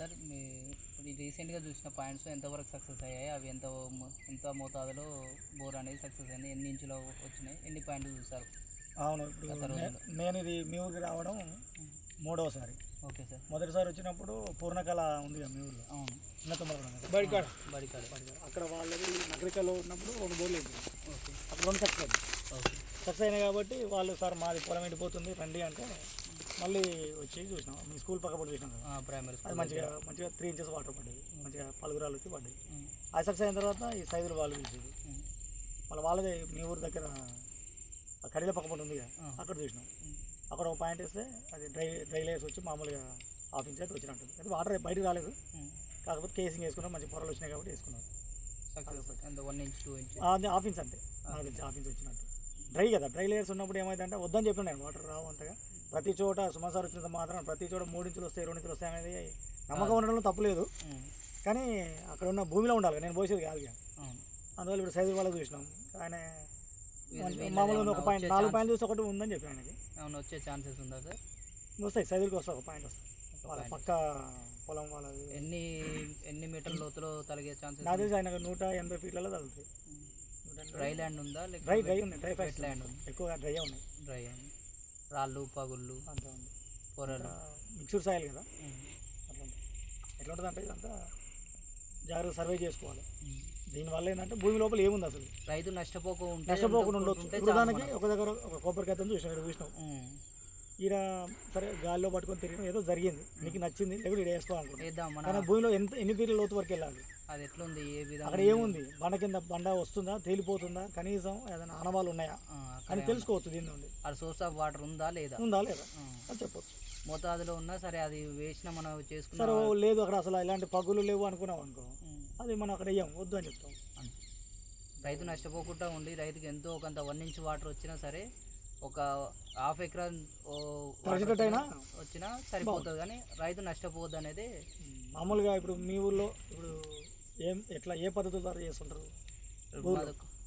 Sir మీ ఇప్పుడు రీసెంట్గా చూసిన పాయింట్స్ ఎంతవరకు సక్సెస్ అయ్యాయి? అవి ఎంత ఎంత మోతాదులో బోర్ అనేది సక్సెస్ అయింది? ఎన్ని ఇంచులో వచ్చినాయి? ఎన్ని పాయింట్లు చూసారు? అవును ఇప్పుడు రోజుల్లో. నేను ఇది మీ ఊరికి రావడం మూడవసారి. Okay sir. మొదటిసారి వచ్చినప్పుడు పూర్ణకళ ఉంది కదా మీ ఊర్లో? అవును. చిన్న తుమ్మల బయటకాడ బడికాడ. అక్కడ వాళ్ళది నగరికలో ఉన్నప్పుడు రెండు బోర్లు వేసింది ఓకే. అక్కడ రెండు సక్సెస్ అయింది ఓకే. సక్సెస్ అయినాయి కాబట్టి వాళ్ళు సార్ మాది పొలం ఎండిపోతుంది రండి అంటే మళ్ళీ వచ్చి చూసినాం. మీ స్కూల్ పక్క పడి చూసినాం కదా. ప్రైమరీ అది మంచిగా మంచిగా త్రీ ఇంచెస్ వాటర్ పడ్డది. మంచిగా పలుగురాలు వచ్చి పడ్డాయి ఉమ్, అది సక్సెస్ అయిన తర్వాత ఈ సైజులు వాళ్ళు ఉమ్, మళ్ళీ వాళ్ళదే మీ ఊరి దగ్గర కడిల పక్క పడి ఉంది. అక్కడ చూసినాం. అక్కడ ఒక పాయింట్ వేస్తే అది డ్రై డ్రై లేయర్స్ వచ్చి మామూలుగా హాఫ్ ఇంచ్ అయితే వచ్చినట్టు అది వాటర్ బయటకు రాలేదు. కాకపోతే కేసింగ్ వేసుకున్నాం మంచి పొరలు వచ్చినాయి కాబట్టి వేసుకున్నాం. వన్ ఇంచ్ టూ ఇంచ్ అది హాఫ్ ఇంచ్ అంతే. నాకు తెలిసి హాఫ్ ఇంచ్ వచ్చినట్టు. డ్రై కదా డ్రై లేయర్స్ ఉన్నప్పుడు ఏమైందంటే వద్దని చెప్పిన నేను వాటర్ రావు అంతగా. ప్రతి చోట సుమాసారు వచ్చినంత మాత్రం ప్రతి చోట మూడు ఇంచులు వస్తాయి రెండు ఇంచులు వస్తాయి అనేది నమ్మకం ఉండడంలో తప్పులేదు కానీ అక్కడ ఉన్న భూమిలో ఉండాలి నేను పోసేది కాదు. అవును. అందువల్ల ఇప్పుడు సైజు వాళ్ళకి చూసినాం. ఆయన మామూలుగా ఒక పాయింట్ నాలుగు పాయింట్ చూస్తే ఒకటి ఉందని చెప్పి ఆయనకి. ఏమన్నా వచ్చే ఛాన్సెస్ ఉందా సార్? వస్తాయి సైజులకి వస్తాయి ఒక పాయింట్ వస్తాయి. వాళ్ళ. పక్క పొలం వాళ్ళది. ఎన్ని ఎన్ని మీటర్ లోతులో తలిగే ఛాన్సెస్ నాకు తెలిసి ఆయన నూట ఎనభై ఫీట్లలో తగులుతాయి. డ్రై ల్యాండ్ ఉందా డ్రై డ్రై ఉన్నాయి డ్రై ఫ్యాక్స్ ల్యాండ్ ఉంది? ఎక్కువగా డ్రై ఉన్నాయి. డ్రై రాళ్ళు పగుళ్ళు అంతా ఉంది. పొరలు మిక్స్డ్ సాయిల్ కదా? అట్లా ఎట్లా ఉంటుంది అంటే ఇదంతా జాగ్రత్త సర్వే చేసుకోవాలి. దీనివల్ల ఏంటంటే భూమి లోపల ఏముంది అసలు? రైతు నష్టపోకుండా ఉంటే ఉండొచ్చు. దానికి. ఒక దగ్గర ఒక కొబ్బరికాయ చూసినాం ఇక్కడ చూసినాం. ఈడ సరే గాలిలో పట్టుకొని తిరిగిన ఏదో జరిగింది. మీకు నచ్చింది లేకపోతే ఇక్కడ మన కానీ భూమిలో ఎంత ఎన్ని ఫీట్ల లోతు వరకు వెళ్ళాలి? అది ఎట్లుంది? ఏ విధంగా అక్కడ ఏముంది? బండ కింద బండ వస్తుందా తేలిపోతుందా? కనీసం ఏదైనా ఆనవాళ్ళు ఉన్నాయా? అని తెలుసుకోవచ్చు దీని నుండి. ఆ సోర్స్ ఆఫ్ వాటర్ ఉందా లేదా? ఉందా లేదా. అని చెప్పొచ్చు. మోతాదులో ఉన్నా సరే అది వేసిన మనం చేసుకున్న సరే లేదు అక్కడ అసలు ఇలాంటి పగులు లేవు అనుకున్నాం అనుకో. అది మనం అక్కడ వేయం వద్దు అని చెప్తాం. రైతు నష్టపోకుండా ఉండి రైతుకి ఎంతో కొంత వన్ ఇంచ్ వాటర్ వచ్చినా సరే ఒక హాఫ్ ఎకరా వచ్చినా సరిపోతుంది కానీ రైతు నష్టపోవద్దు అనేది మామూలుగా ఇప్పుడు మీ ఊర్లో ఇప్పుడు ఏం ఎట్లా ఏ పద్ధతుల ద్వారా చేస్తుంటారు?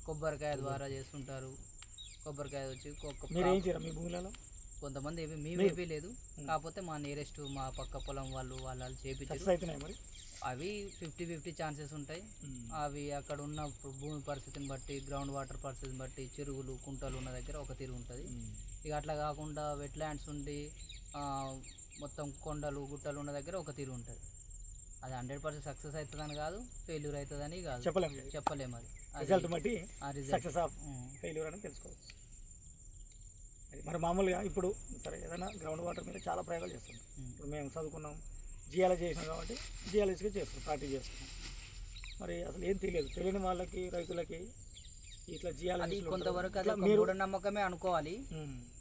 కొబ్బరికాయ ద్వారా చేస్తుంటారు. కొబ్బరికాయ వచ్చి మీరు ఏం చేయరా మీ భూములలో? కొంతమంది ఏమి మేము ఏమీ లేదు. కాకపోతే మా నియరెస్ట్ మా పక్క పొలం వాళ్ళు వాళ్ళు చేపించారు అవి ఫిఫ్టీ ఫిఫ్టీ ఛాన్సెస్ ఉంటాయి అవి అక్కడ ఉన్న భూమి పరిస్థితిని బట్టి గ్రౌండ్ వాటర్ పరిస్థితిని బట్టి చెరువులు కుంటలు ఉన్న దగ్గర ఒక తీరు ఉంటుంది. ఇక అట్లా కాకుండా వెట్ ల్యాండ్స్ ఉండి మొత్తం కొండలు గుట్టలు ఉన్న దగ్గర ఒక తీరు ఉంటుంది. అది హండ్రెడ్ పర్సెంట్ సక్సెస్ అవుతుందని కాదు ఫెయిల్యూర్ అవుతుందని కాదు. చెప్పలేము. చెప్పలేము అది రిజల్ట్ బట్టి సక్సెస్ ఆఫ్ ఫెయిల్యూర్ అని తెలుసుకోవచ్చు. అది మరి మామూలుగా ఇప్పుడు సరే ఏదైనా గ్రౌండ్ వాటర్ మీద చాలా ప్రయోగాలు చేస్తున్నాం ఇప్పుడు మేము చదువుకున్నాం జియాలజీ చేసినాం కాబట్టి జియాలజీగా చేస్తున్నాం ప్రాక్టీస్ చేస్తున్నాం. మరి అసలు ఏం తెలియదు. తెలియని వాళ్ళకి రైతులకి ఇట్లా జియాలజీ కొంతవరకు అది ఒక మీరు మూఢనమ్మకమే అనుకోవాలి.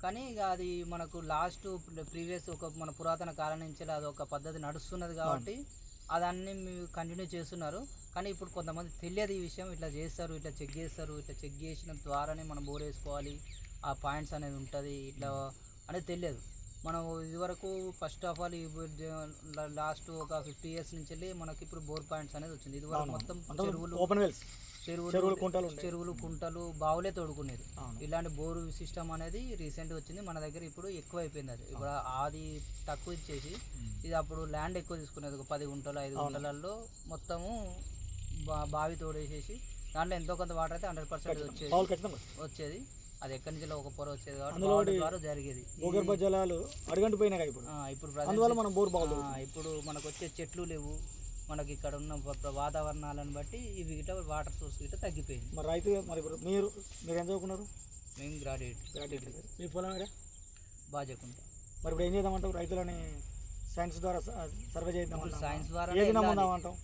కానీ ఇక అది మనకు లాస్ట్ ప్రీవియస్ ఒక మన పురాతన కాలం నుంచి అది ఒక పద్ధతి నడుస్తున్నది కాబట్టి అదాన్ని మీరు కంటిన్యూ చేస్తున్నారు. కానీ ఇప్పుడు కొంతమంది తెలియదు ఈ విషయం. ఇట్లా చేస్తారు ఇట్లా చెక్ చేస్తారు ఇట్లా చెక్ చేసిన ద్వారానే మనం బోర్ వేసుకోవాలి. ఆ పాయింట్స్ అనేది ఉంటుంది ఇట్లా అనేది తెలియదు. మనం ఇదివరకు ఫస్ట్ ఆఫ్ ఆల్ లాస్ట్ ఒక ఫిఫ్టీ ఇయర్స్ నుంచి వెళ్ళి మనకి ఇప్పుడు బోర్ పాయింట్స్ అనేది వచ్చింది. ఇదివరకు. మొత్తం చెరువులు ఓపెన్ వెల్స్ చెరువులు చెరువులు కుంటలు చెరువులు కుంటలు బావులే తోడుకునేది. ఇలాంటి బోరు సిస్టమ్ అనేది రీసెంట్ వచ్చింది. మన దగ్గర ఇప్పుడు ఎక్కువ అయిపోయింది అది ఇప్పుడు అది తక్కువ ఇచ్చేసి ఇది అప్పుడు ల్యాండ్ ఎక్కువ తీసుకునేది. ఒక పది గుంటలు ఐదు. గుంటలలో మొత్తము బా- బావి తోడేసేసి దాంట్లో ఎంతో కొంత వాటర్ అయితే హండ్రెడ్ పర్సెంట్ వచ్చేది. వచ్చేది. అది ఎక్కడి నుంచి ఒక పొర వచ్చేది కాబట్టి ద్వారా జరిగేది. భూగర్భ జలాలు అడుగంటు పోయినాయి ఇప్పుడు. ఇప్పుడు అందువల్ల మనం బోర్ బాగుంది ఆ, ఇప్పుడు మనకు వచ్చే చెట్లు లేవు. మనకి ఇక్కడ ఉన్న వాతావరణాలను బట్టి ఇవి గిట్ట వాటర్ సోర్స్ గిట్ట తగ్గిపోయింది. మరి రైతు మరి ఇప్పుడు మీరు మీరు ఏం చదువుకున్నారు? మేము గ్రాడ్యుయేట్. గ్రాడ్యుయేట్ మీ పొలం ఏడా? బాగా చెప్పుకుంటాం మరి ఇప్పుడు ఏం చేద్దామంటావు? రైతులని సైన్స్ ద్వారా సర్వే చేద్దాం సైన్స్ ద్వారా ఏది నమ్ముదాం అంటాం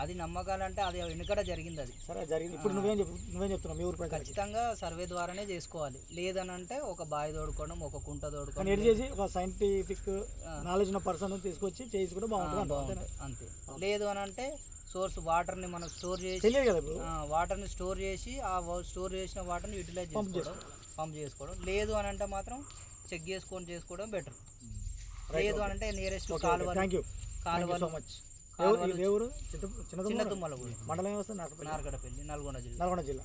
అది నమ్మకాలంటే అది వెనుకట జరిగింది అది సరే జరిగింది. ఇప్పుడు నువ్వేం చెప్పు నువ్వేం చెప్తున్నావు మీ ఊరు ఖచ్చితంగా సర్వే ద్వారానే చేసుకోవాలి. లేదనంటే ఒక బావి తోడుకోవడం ఒక కుంట తోడుకోవడం. ఎడ్ చేసి ఒక సైంటిఫిక్ నాలెడ్జ్ ఉన్న పర్సన్ తీసుకొచ్చి చేసి కూడా బాగుంటుంది అంతే. లేదు అని అంటే సోర్స్ వాటర్ని మనం స్టోర్ చేసి వాటర్ని స్టోర్ చేసి ఆ స్టోర్ చేసిన వాటర్ని యూటిలైజ్ చేసుకోవడం పంప్ చేసుకోవడం. లేదు అని అంటే మాత్రం చెక్ చేసుకొని చేసుకోవడం బెటర్. లేదు అని అంటే నియరెస్ట్ యూ కాలువలు సో మచ్ ఎవరు చిన్న తుమ్మల? మండలం నార్గడపల్లి నల్గొండ జిల్లా. నల్గొండ జిల్లా.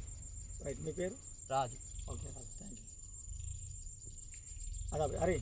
రైట్ మీ పేరు? రాజు. ఓకే థ్యాంక్ యూ అదే అరే